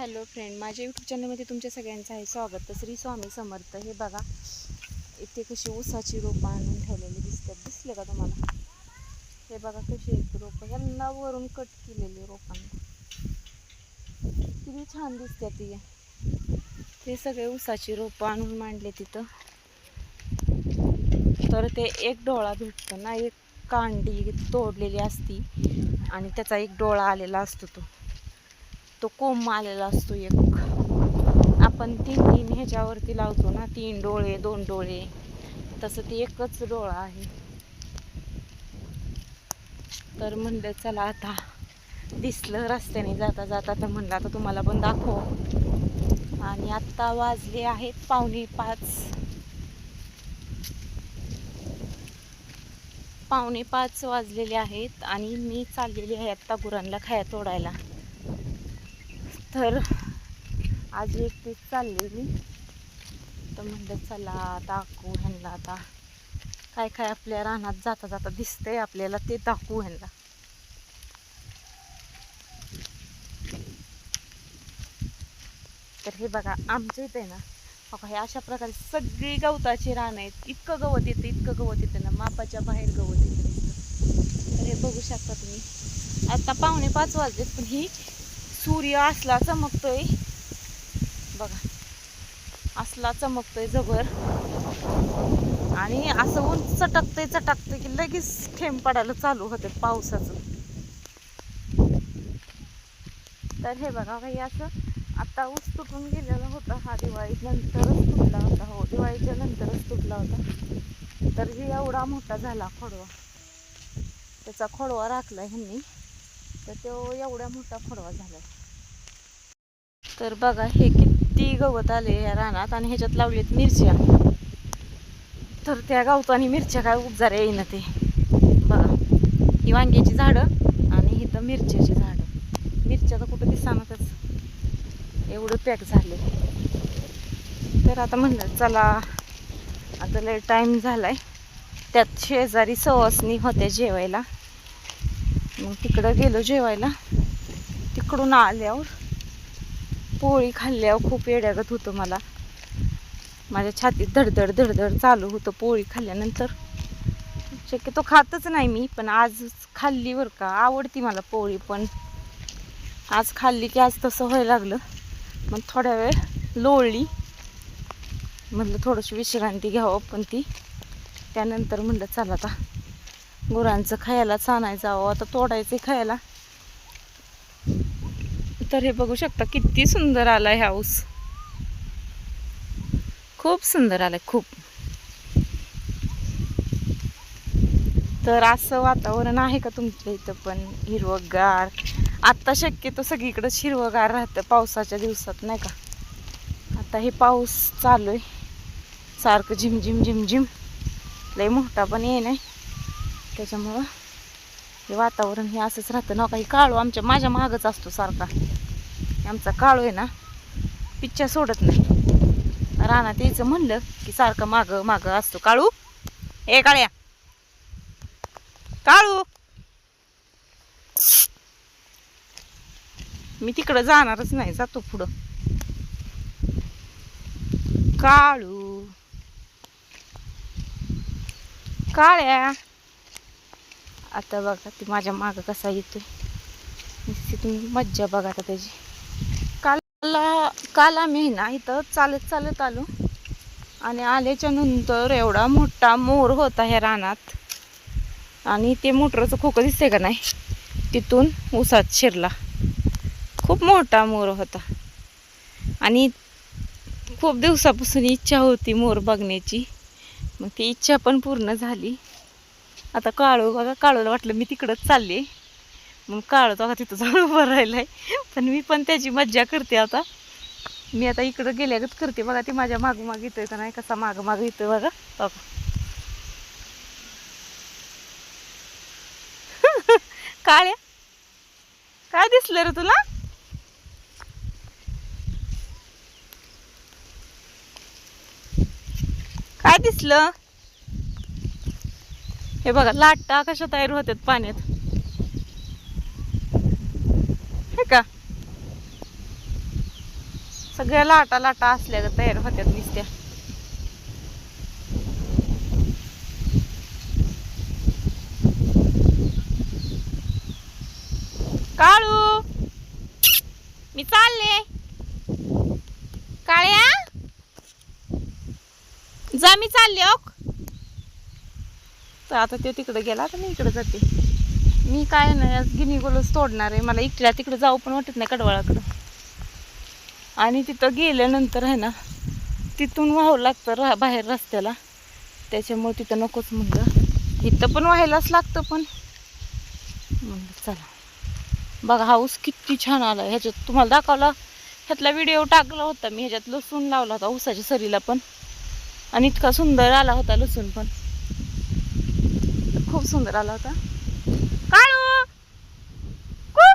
Hello friend माझ्या YouTube चॅनलमध्ये तुमच्या सगळ्यांचं आहे स्वागत. तर श्री स्वामी समर्थ हे बघा इथे कशी ऊसाची रोपं आणून ठेवलेली दिसतात. दिसले का तुम्हाला? हे बघा कशी आहेत रोपं. यांना वरून कट केलेली रोपांना. किती छान दिसतात ती. ते सगळे ऊसाची रोपं आणून मांडले तिथं. तर ते एक डोळा भेटतो ना एक कांडी तोडलेली असती आणि त्याचा एक डोळा आलेला असतो तो. तो कोंब आलेला असतो एक. आपण तीन तीन ह्याच्यावरती लावतो ना तीन डोळे दोन डोळे. तसं ते एकच डोळा आहे. तर म्हणलं चला आता दिसलं रस्त्याने जाता जाता तर म्हणलं आता तुम्हाला पण दाखव. आणि आत्ता वाजले आहेत पावणे पाच. पावणे पाच वाजलेले आहेत आणि मी चाललेली आहे आत्ता गुरांना खाया तोडायला. तर आज एकटीच चाललेली तर म्हणलं चला दाखवू ह्यांना आता काय काय आपल्या रानात जाता जाता दिसतंय आपल्याला ते दाखवू ह्यांना. तर हे बघा आमच्या इथे ना बघा हे अशा प्रकारे सगळी गवताची रान आहेत. इतकं गवत येतं इतकं गवत येतं ना मापाच्या बाहेर गवत येतं. तर हे बघू शकता तुम्ही. आता पावणे पाच वाजलेत पण ही सूर्य असला चमकतोय. बघा. असला चमकतोय जबर. आणि असं ऊन चटकतंय चटकतंय की लगेच थेंब पडायला चालू होते पावसाचं. तर हे बघा काही असं आता ऊस तुटून गेलेला होता हा दिवाळी नंतरच तुटला होता. हो दिवाळीच्या नंतरच तुटला होता. तर हे एवढा मोठा झाला खोडवा. त्याचा खोडवा राखला ह्यांनी. तर तो एवढा मोठा खोडवा झाला. तर बघा हे किती गवत आले या रानात आणि ह्याच्यात लावलेत मिरच्या. तर त्या गवतानी मिरच्या काय उपजाऱ्या येईना ते. बघा ही वांग्याची झाडं आणि इथं मिरच्याची झाडं. मिरच्या तर कुठं दिसानातच. एवढं पॅक झाले तर आता म्हणलं चला आता लय टाईम झाला आहे त्यात शेजारी सवासनी होत्या जेवायला. मग तिकडं गेलो जेवायला. तिकडून आल्यावर पोळी खाल्ल्यावर खूप येड्यागत होतं मला. माझ्या छातीत धडधड धडधड चालू होतं पोळी खाल्ल्यानंतर. शक्यतो खातच नाही मी पण आज खाल्ली बरं का. आवडती मला पोळी पण. आज खाल्ली की आज तसं व्हायला लागलं. मग थोड्या वेळ लोळली. म्हटलं थोडीशी विश्रांती घ्यावं पण ती. त्यानंतर म्हटलं चला आता. गुरांचं खायला आणायचं जावं आता तोडायचं खायला. तर हे बघू शकता किती सुंदर आला हा ऊस. खूप सुंदर आलाय खूप. तर असं वातावरण आहे का तुमच्या इथं पण हिरवगार? आत्ता शक्यतो सगळीकडंच हिरवगार राहतं पावसाच्या दिवसात नाही का? आता हे पाऊस चालू आहे. सारखं झिमझिम झिमझिम. लय मोठा पण येणं त्याच्यामुळं हे वातावरण हे असंच राहतं. ना काही काळू आमच्या माझ्या मागच असतो सारखा. आमचा काळू आहे ना पिच्च्या सोडत नाही. रानात यायचं म्हणलं की सारखं मागं मागं असतो. काळू? ए काळ्या! काळू! मी तिकडं जाणारच नाही जातो पुढं. काळू! काळ्या! आता बघा ती माझ्या मागं कसा येतोय. तिथून मज्जा बघा आता त्याची. काल काल आम्ही ना इथं चालत चालत आलो. आणि आल्याच्यानंतर एवढा मोठा मोर होता ह्या रानात. आणि ते मोटरचं खोकं दिसतंय का नाही? तिथून उसात शिरला. खूप मोठा मोर होता. आणि खूप दिवसापासून इच्छा होती मोर बघण्याची. मग ती इच्छा पण पूर्ण झाली. आता काळू बघा काळूला वाटलं मी तिकडंच चालले. मग काळू बघा तिथं जाऊन उभं राहिलाय. पण मी पण त्याची मज्जा करते आता. मी आता इकडं गेल्यागत करते. बघा ती माझ्या मागं माग येतोय का नाही कसा माग मागं येतोय बघा. बघा. काळ्या काय दिसलं रे तुला? काय दिसलं? हे बघा लाटा कशा तयार होतात पाण्यात. हे का? सगळ्या लाटा लाटा असल्या तयार होत्यात दिसत्या काळू! मी चालले. काळ्या? जा मी चालले ओक. तर आता ते तिकडं गेला आता मी इकडं जाते. मी काय नाही आज गिनी गोलच तोडणार आहे. मला इकडल्या तिकडं जाऊ पण वाटत नाही कडवाळाकडं. आणि तिथं गेल्यानंतर आहे ना तिथून वाहू लागतं रा बाहेर रस्त्याला. त्याच्यामुळे तिथं नकोच म्हणलं. इथं पण व्हायलाच लागतं पण. म्हणलं चला. बघा हाऊस किती छान आला ह्याच्यात तुम्हाला दाखवला ह्यातला व्हिडिओ टाकला होता मी. ह्याच्यात लसूण लावला होता ऊसाच्या सरीला पण. आणि इतका सुंदर आला होता लसूण पण. खूप सुंदर आला होता. हो?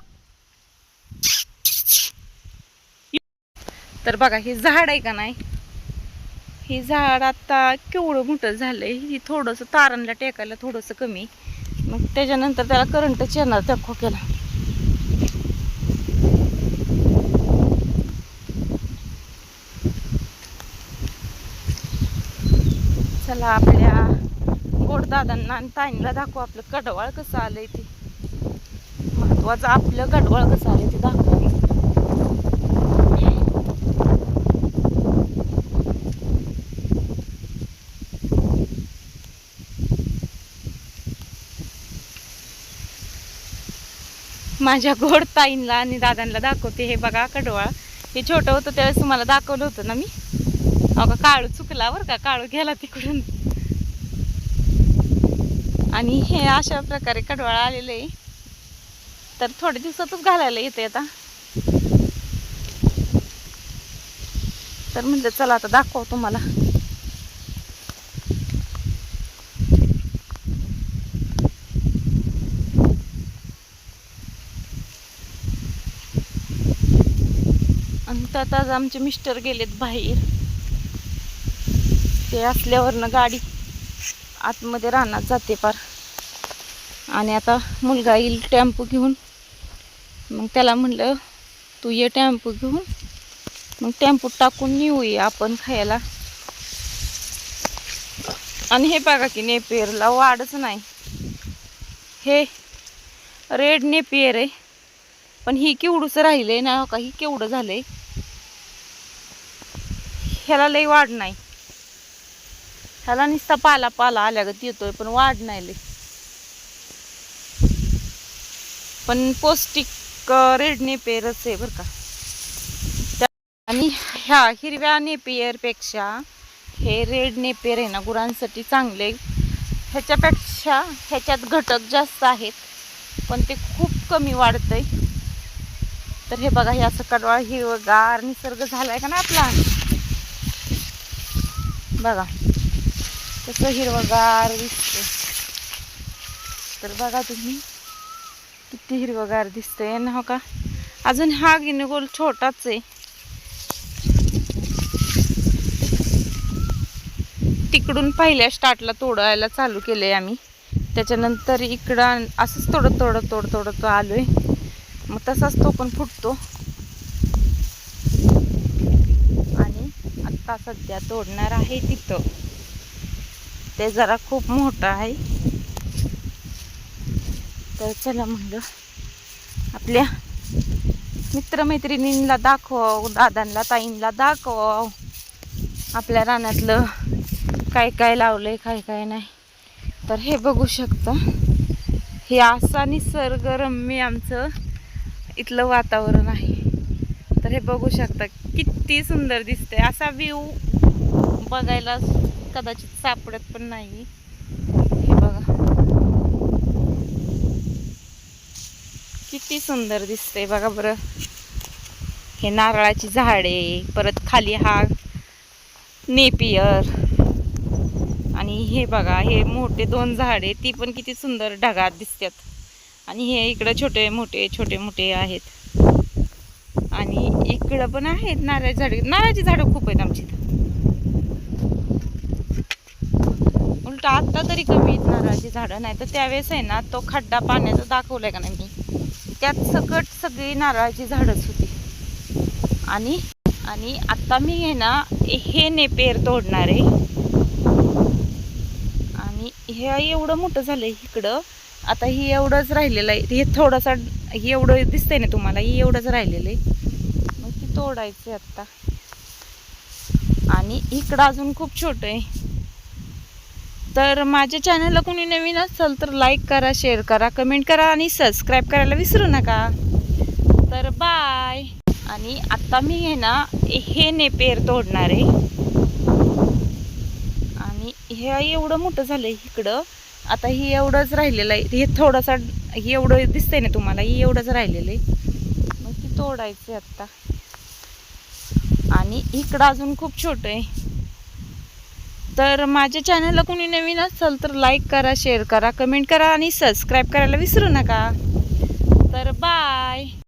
तर बघा हे झाड आहे का नाही? हे झाड आता केवढं मोठं झालंय. ही थोडंसं तारणला टेकायला थोडंसं कमी. मग त्याच्यानंतर त्याला करंटच येणार त्या खोक्याला. चला आपल्या दादांना आणि ताईंना दाखवू आपलं कडवाळ कसं आलंय ते. महत्वाचं आपलं कडवाळ कसं आलंय ते दाखवू. माझ्या गोड ताईंला आणि दादांना दाखवते हे बघा कडवाळ हे छोटं होतं त्यावेळेस तुम्हाला दाखवलं होतं ना मी? अगं काळू चुकला बरं का? काळू गेला तिकडून. आणि हे अशा प्रकारे कडवाळ आलेलं आहे. तर थोड्या दिवसातच घालायला येते आता. तर म्हणलं चला आता दाखव तुम्हाला. आणि त्यात आज आमचे मिस्टर गेलेत बाहेर. ते असल्यावरनं गाडी आतमध्ये रानात जाते पार. आणि आता मुलगा येईल टेम्पो घेऊन. मग त्याला म्हणलं तू ये टॅम्पो घेऊन. मग टेम्पो टाकून येऊया आपण खायला. आणि हे बघा की नेपियरला वाढच नाही. हे रेड नेपियर आहे. पण ही केवढंच राहिलं आहे ना का ही केवढं झालंय? ह्याला लई वाढ नाही. ह्याला नुसता पाला पाला आल्यागत येतोय पण वाढ नाही लई. पण पौष्टिक रेड नेपेरच आहे बरं का. त्या- आणि ह्या हिरव्या नेपियरपेक्षा हे रेड नेपेअर आहे ना गुरांसाठी चांगले ह्याच्यापेक्षा ह्याच्यात घटक जास्त आहेत पण ते खूप कमी वाढतंय. तर हे बघा हे असं कडवाळ हिरवगार निसर्ग झालाय का ना आपला? बघा. कसं हिरवगार दिसतं तर बघा तुम्ही किती हिरवगार दिसतंय ना हो का? अजून हा गिनगोल छोटाच आहे. तिकडून पहिल्या स्टार्टला तोडायला चालू केलंय आम्ही. त्याच्यानंतर इकडं असंच थोडं थोडं तोड तोडत आलोय. मग तसाच तो पण फुटतो. आणि आत्ता सध्या तोडणार आहे तिथं. ते जरा खूप मोठं आहे. तर चला म्हणलं आपल्या मित्रमैत्रिणींना दाखवावं दादांना ताईंना दाखवावं. आपल्या रानातलं काय काय लावलंय काय काय नाही. तर हे बघू शकता. हे असा निसर्गरम्य आमचं इथलं वातावरण आहे. तर हे बघू शकता किती सुंदर दिसतंय. असा व्ह्यू बघायला कदाचित सापडत पण नाही. हे बघा. किती सुंदर दिसतंय बघा बरं. हे नारळाची झाडे परत खाली हा नेपियर. आणि हे बघा हे मोठे दोन झाडे ती पण किती सुंदर ढगात दिसतात आणि हे इकडं छोटे मोठे छोटे मोठे आहेत. आणि इकडं पण आहेत नारळ झाडे. नारळाची झाडं खूप आहेत आमची इथं उलट आत्ता तरी कमी आहेत नारळाची झाडं नाही तर त्यावेळेस आहे ना तो खड्डा पाण्याचा दाखवलाय का नाही मी. त्यात सकट सगळी नारळाची झाडच होती. आणि आणि आता मी आहे ना हे नेपेर तोडणार आहे. आणि हे एवढं मोठं झालंय इकडं. आता ही एवढंच राहिलेलं आहे. हे थोडासा हे एवढं दिसतंय ना तुम्हाला ही एवढंच राहिलेलं आहे. मग ती तोडायचं आता आणि इकडं अजून खूप छोटं आहे. तर माझ्या चॅनलला कोणी नवीन असेल तर लाईक करा शेअर करा कमेंट करा आणि सबस्क्राईब करायला विसरू नका. तर बाय आणि आत्ता मी आहे ना हे नेपेर तोडणार आहे. आणि हे एवढं मोठं झालं आहे इकडं. आता हे एवढंच राहिलेलं आहे. हे थोडासा हे एवढं दिसतंय ना तुम्हाला ही एवढंच राहिलेलं आहे. मग ती तोडायचं आत्ता आणि इकडं अजून खूप छोटं आहे. तर माझ्या चॅनलला कोणी नवीन असेल तर लाईक करा शेअर करा कमेंट करा आणि सबस्क्राईब करायला विसरू नका. तर बाय